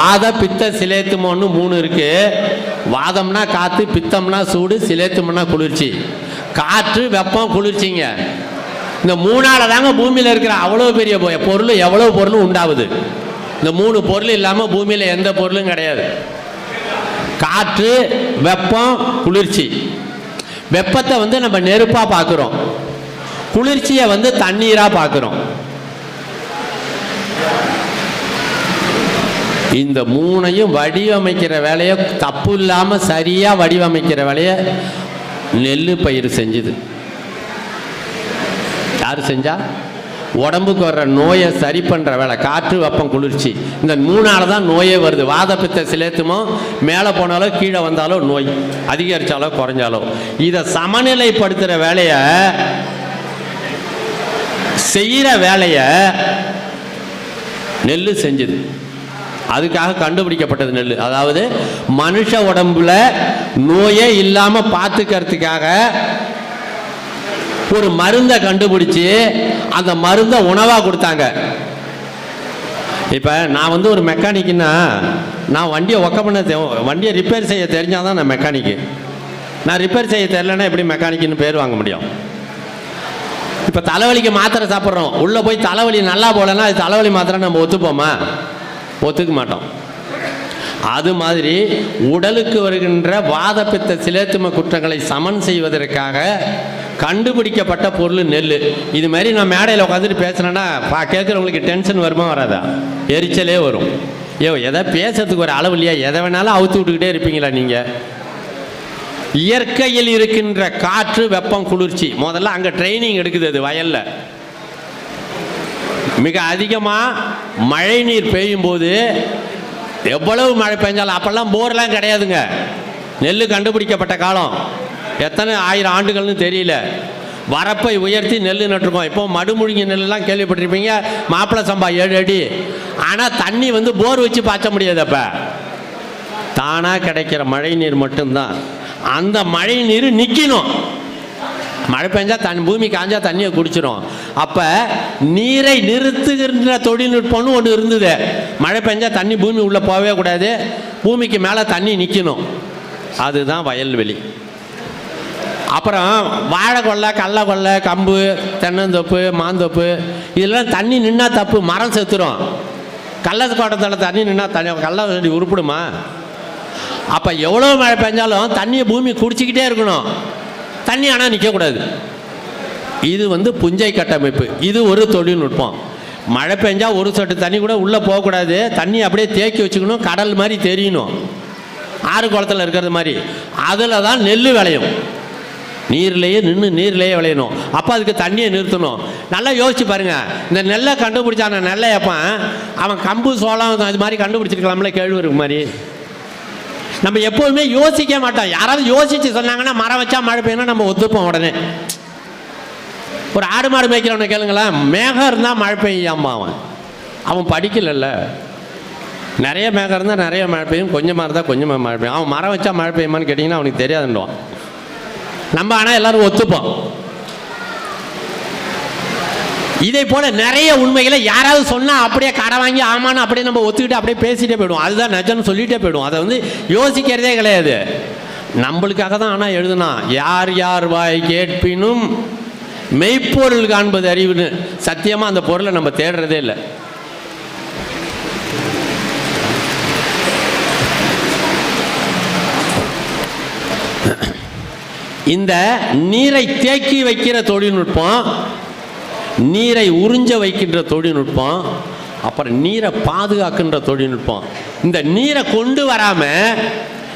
வாத பித்த சிலேத்துமோன்னு மூணு இருக்கு. வாதம்னா காற்று பித்தம்னா சூடு சிலேத்துமன்னா குளிர்ச்சி. காற்று வெப்பம் குளிர்ச்சிங்க. இந்த மூணால தாங்க பூமியில் இருக்கிற அவ்வளோ பெரிய பொருள் எவ்வளோ பொருளும் உண்டாகுது இந்த மூணு பொருள் இல்லாமல் பூமியில் எந்த பொருளும் கிடையாது. காற்று வெப்பம் குளிர்ச்சி. வெப்பத்தை வந்து நம்ம நெருப்பாக பார்க்குறோம் குளிர்ச்சியை வந்து தண்ணீராக பார்க்குறோம் இந்த மூணையும் வடிவமைக்கிற வேலையை தப்பு இல்லாமல் சரியாக வடிவமைக்கிற வேலையை நெல் பயிர் செஞ்சுது. யார் செஞ்சா? உடம்புக்கு வர்ற நோயை சரி பண்ணுற வேலை காற்று வெப்பம் குளிர்ச்சி. இந்த மூணால் தான் நோயே வருது. வாதப்பித்த சிலேத்துமோ மேலே போனாலோ கீழே வந்தாலோ நோய். அதிகரித்தாலோ குறைஞ்சாலோ. இதை சமநிலைப்படுத்துகிற வேலையை செய்கிற வேலையை நெல் செஞ்சுது. அதுக்காக கண்டுபிடிக்கப்பட்டது நெல் அதாவது மனுஷ உடம்புல நோயே இல்லாமல் பார்த்துக்கிறதுக்காக ஒரு மருந்தை கண்டுபிடிச்சி அந்த மருந்தை உணவாக கொடுத்தாங்க. இப்போ நான் வந்து ஒரு மெக்கானிக்குன்னா நான் வண்டியை ஒக்க பண்ண வண்டியை ரிப்பேர் செய்ய தெரிஞ்சால் தான் நான் மெக்கானிக்கு. நான் ரிப்பேர் செய்ய தெரிலன்னா எப்படி மெக்கானிக்குன்னு பேர் வாங்க முடியும்? இப்போ தலைவலிக்கு மாத்திரை சாப்பிட்றோம். உள்ளே போய் தலைவலி நல்லா போகலன்னா அது தலைவலி மாத்திரை நம்ம ஒத்துப்போமா? ஒத்துக்க மாட்டோம். அது மாதிரி உடலுக்கு வருகின்ற வாதப்பித்த சிலேத்தும குற்றங்களை சமன் செய்வதற்காக கண்டுபிடிக்கப்பட்ட பொருள் நெல் இது மாதிரி நான் மேடையில் உட்காந்துட்டு பேசுனேன்னா பா கேட்குறவங்களுக்கு டென்ஷன் வருமா வராதா? எரிச்சலே வரும். ஐயோ எதை பேசுறதுக்கு ஒரு அளவு இல்லையா? எதை வேணாலும் அவுத்து விட்டுக்கிட்டே இருப்பீங்களா நீங்கள் இயற்கையில் இருக்கின்ற காற்று வெப்பம் குளிர்ச்சி. முதல்ல அங்கே ட்ரைனிங் எடுக்குது அது வயலில். மிக அதிகமாக மழை நீர் பெய்யும் போது எவ்வளவு மழை பெஞ்சாலும் அப்போல்லாம் போர்லாம் கிடையாதுங்க. நெல் கண்டுபிடிக்கப்பட்ட காலம். எத்தனை ஆயிரம் ஆண்டுகள்னு தெரியல. வரப்பை உயர்த்தி நெல் நட்டுருக்கோம். இப்போ மடுமுழுங்கி நெல்லாம் கேள்விப்பட்டிருப்பீங்க. மாப்பிளை சம்பா ஏழு அடி. ஆனால் தண்ணி வந்து போர் வச்சு பாய்ச்ச முடியாது அப்போ. தானாக கிடைக்கிற மழை நீர் மட்டும்தான். அந்த மழை நீர் நிற்கணும் மழை பெஞ்சா தன் பூமி காஞ்சா தண்ணியை குடிச்சிரும். அப்போ நீரை நிறுத்துகின்ற தொழில்நுட்பம்னு ஒன்று இருந்தது. மழை பெஞ்சா தண்ணி பூமி உள்ளே போகவே கூடாது. பூமிக்கு மேலே தண்ணி நிற்கணும் அதுதான் வயல்வெளி. அப்புறம் வாழை கொல்லை கடல கொல்லை கம்பு தென்னந்தோப்பு மாந்தோப்பு இதெல்லாம் தண்ணி நின்னா தப்பு மரம் செத்துரும். கள்ளத்து கோட்டத்தில் தண்ணி நின்னா தண்ணி கள்ள செடி உருப்பிடுமா? அப்போ எவ்வளோ மழை பெஞ்சாலும் தண்ணியை பூமி குடிச்சிக்கிட்டே இருக்கணும். தண்ணி ஆனால் நிற்கக்கூடாது இது வந்து புஞ்சை கட்டமைப்பு. இது ஒரு தொழில்நுட்பம். மழை பெஞ்சால் ஒரு சொட்டு தண்ணி கூட உள்ளே போகக்கூடாது தண்ணி அப்படியே தேக்கி வச்சுக்கணும். கடல் மாதிரி தெரியணும். ஆறு குளத்தில் இருக்கிறது மாதிரி. அதில் தான் நெல் விளையும். நீர்லேயே நின்று நீர்லேயே விளையணும். அப்போ அதுக்கு தண்ணியை நிறுத்தணும். நல்லா யோசிச்சு பாருங்க. இந்த நெல்லை கண்டுபிடிச்சான நெல்லை எப்பன் அவன் கம்பு சோளம் அது மாதிரி கண்டுபிடிச்சிருக்கலாம்ல கேழ்வருக்கு மாதிரி. நம்ம எப்போதுமே யோசிக்க மாட்டோம். யாராவது யோசிச்சு சொன்னாங்கன்னா மரம் வச்சா மழை பெய்யணும் நம்ம ஒத்துப்போம் உடனே. ஒரு ஆடு மாடு மேய்க்கிறவனை கேளுங்களேன். மேகம் இருந்தால் மழை பெய்யாமா அவன். அவன் படிக்கலல்ல. நிறைய மேகம் இருந்தால் நிறைய மழை பெய்யும். கொஞ்சமாக இருந்தால் கொஞ்சமாக மழை பெய்யும். அவன் மரம் வச்சா மழை பெய்யுமான்னு கேட்டிங்கன்னா அவனுக்கு தெரியாதுன்னுவான். நம்ம ஆனால் எல்லோரும் ஒத்துப்போம். இதை போல நிறைய உண்மைகளை யாராவது சொன்னா அப்படியே கடை வாங்கி ஆமான்னு அப்படியே நம்ம ஒத்துக்கிட்டு அப்படியே பேசிட்டே போயிடுவோம். அதுதான் நிஜம்னு சொல்லிட்டே போயிடுவோம். அதை வந்து யோசிக்கிறதே கிடையாது. நம்மளுக்காக தான் ஆனால் எழுதுனா யார் யார் வாய் கேட்பினும் மெய்ப்பொருள் காண்பது அறிவுன்னு. சத்தியமாக அந்த பொருளை நம்ம தேடுறதே இல்லை. இந்த நீரை தேக்கி வைக்கிற தொழில்நுட்பம் நீரை உறிஞ்ச வைக்கின்ற தொழில்நுட்பம் அப்புறம் நீரை பாதுகாக்கின்ற தொழில்நுட்பம் இந்த நீரை கொண்டு வராம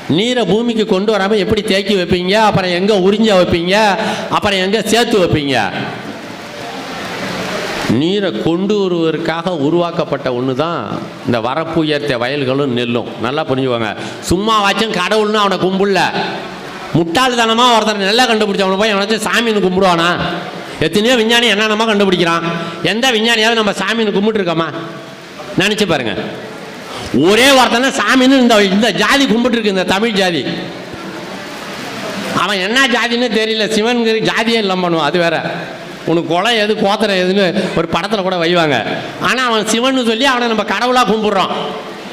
நீரை பூமிக்கு கொண்டு வராமல் எப்படி தேக்கி வைப்பீங்க அப்புறம் எங்கே உறிஞ்ச வைப்பீங்க அப்புறம் எங்கே சேர்த்து வைப்பீங்க? நீரை கொண்டு வருவதற்காக உருவாக்கப்பட்ட ஒன்று தான் இந்த வரப்பு உயர்த்த வயல்களும் நெல்லும். நல்லா புரிஞ்சுக்கோங்க. சும்மா வாச்சும் கடவுள்னு அவனை கும்பிடல. முட்டாள்தனமாக ஒருத்தர் நெல்லை கண்டுபிடிச்சவனை போய் அவனாச்சும் சாமின்னு கும்பிடுவானா? எத்தனையோ விஞ்ஞானி என்னென்னமோ கண்டுபிடிக்கிறான். எந்த விஞ்ஞானியாவது நம்ம சாமின்னு கும்பிட்டுருக்கோமா? நினச்சி பாருங்க. ஒரே வார்த்தை சாமின்னு இந்த இந்த ஜாதி கும்பிட்டுருக்கு இந்த தமிழ் ஜாதி. அவன் என்ன ஜாதின்னு தெரியல. சிவன்கிற ஜாதியே இல்லை பண்ணுவான் அது வேற. உனக்கு குலம் எது கோத்திரம் எதுன்னு ஒரு படத்தில் கூட வைவாங்க. ஆனால் அவன் சிவன்னு சொல்லி அவனை நம்ம கடவுளாக கும்பிட்றோம்.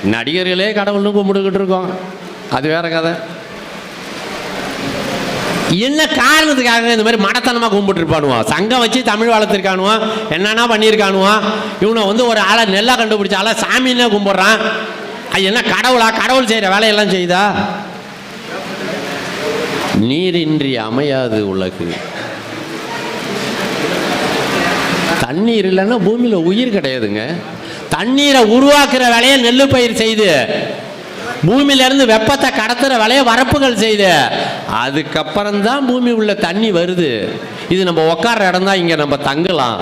நடிகர்களே கடவுள்னு கும்பிட்டுக்கிட்டு இருக்கோம். அது வேற கதை. என்ன காரணத்துக்காக இந்த மாதிரி மடத்தனமாக கும்பிட்டுருப்பானுவான் சங்கம் வச்சு தமிழ் வளர்த்துருக்கானுவான் என்னென்னா பண்ணியிருக்கானுவான் இவனை வந்து ஒரு ஆளை நெல்லாக கண்டுபிடிச்ச ஆளை சாமின்னே கும்பிட்றான். அது என்ன கடவுளா? கடவுள் செய்கிற வேலையெல்லாம் செய்தா? நீரின்றி அமையாது உலகு. தண்ணீர் இல்லைன்னா பூமியில் உயிர் கிடையாதுங்க. தண்ணீரை உருவாக்குற வேலையை நெல் பயிர் செய்து. பூமியிலேருந்து வெப்பத்தை கடத்துற வேலையை வரப்புகள் செய்து. அதுக்கப்புறம் தான் பூமி உள்ள தண்ணி வருது. இது நம்ம உட்கார்ற இடம் தான் இங்கே நம்ம தங்கலாம்.